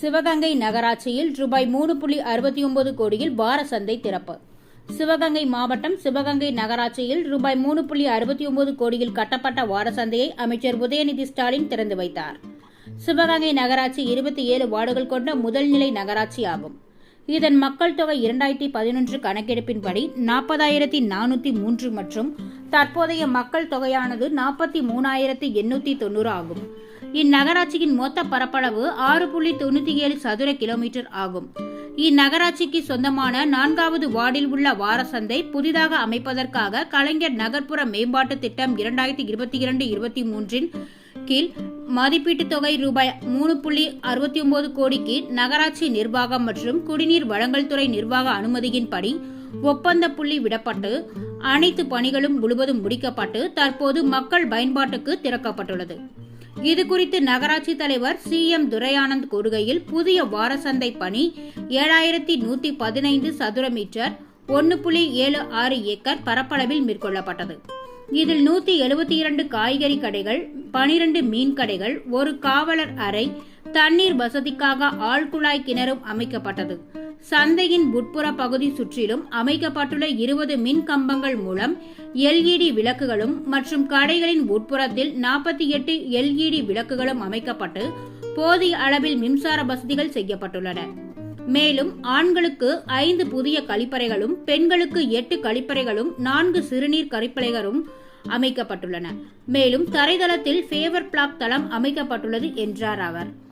சிவகங்கை நகராட்சியில் ரூபாய் மூணு புள்ளி அறுபத்தி ஒன்பது கோடியில் வார சந்தை திறப்பு. சிவகங்கை மாவட்டம் சிவகங்கை நகராட்சியில் ரூபாய் மூணு புள்ளி அறுபத்தி ஒன்பது கோடியில் கட்டப்பட்ட வார சந்தையை அமைச்சர் உதயநிதி ஸ்டாலின் திறந்து வைத்தார். சிவகங்கை நகராட்சி இருபத்தி ஏழு வார்டுகள் கொண்ட முதல்நிலை நகராட்சி ஆகும். இதன் மக்கள் தொகை இரண்டாயிரத்தி பதினொன்று கணக்கெடுப்பின்படி நாற்பதாயிரத்தி நானூற்றி மூன்று மற்றும் தற்போதைய மக்கள் தொகையானது நாற்பத்தி மூணாயிரத்தி எண்ணூற்றி தொண்ணூறு ஆகும். இந்நகராட்சியின் மொத்த பரப்பளவு ஆறு புள்ளி தொண்ணூற்றி ஏழு சதுர கிலோமீட்டர் ஆகும். இந்நகராட்சிக்கு சொந்தமான நான்காவது வார்டில் உள்ள வாரசந்தை புதிதாக அமைப்பதற்காக கலைஞர் நகர்ப்புற மேம்பாட்டு திட்டம் இரண்டாயிரத்தி இருபத்தி இரண்டு இருபத்தி மூன்றின் கீழ் மதிப்பீட்டுத் தொகை ரூபாய் மூணு புள்ளி அறுபத்தி ஒன்பது கோடிக்கு நகராட்சி நிர்வாகம் மற்றும் குடிநீர் வழங்கல் துறை நிர்வாக அனுமதியின்படி ஒப்பந்த புள்ளி விடப்பட்டு அனைத்து பணிகளும் முழுவதும் முடிக்கப்பட்டு தற்போது மக்கள் பயன்பாட்டுக்கு திறக்கப்பட்டுள்ளது. இதுகுறித்து நகராட்சி தலைவர் சி. எம். துரையானந்த் கூறுகையில் புதிய வாரசந்தை பணி ஏழாயிரத்தி நூத்தி பதினைந்து சதுர மீட்டர் ஒன்று புள்ளி ஏழு ஆறு ஏக்கர் பரப்பளவில் மேற்கொள்ளப்பட்டது. இதில் நூத்தி எழுபத்தி இரண்டு காய்கறி கடைகள் பனிரெண்டு மீன் கடைகள் ஒரு காவலர் அறை தண்ணீர் வசதிக்காக ஆழ்குழாய் கிணறும் அமைக்கப்பட்டது. சந்தையின் உட்புற பகுதி சுற்றிலும் அமைக்கப்பட்டுள்ள இருபது மின் கம்பங்கள் மூலம் எல்இடி விளக்குகளும் மற்றும் கடைகளின் உட்புறத்தில் நாற்பத்தி எட்டு எல்இடி விளக்குகளும் அமைக்கப்பட்டு போதிய அளவில் மின்சார வசதிகள் செய்யப்பட்டுள்ளன. மேலும் ஆண்களுக்கு ஐந்து புதிய கழிப்பறைகளும் பெண்களுக்கு எட்டு கழிப்பறைகளும் நான்கு சிறுநீர் கழிப்பறைகளும் அமைக்கப்பட்டுள்ளன. மேலும் தரைதளத்தில் ஃபேவர் பிளாக் தளம் அமைக்கப்பட்டுள்ளது என்றார் அவர்.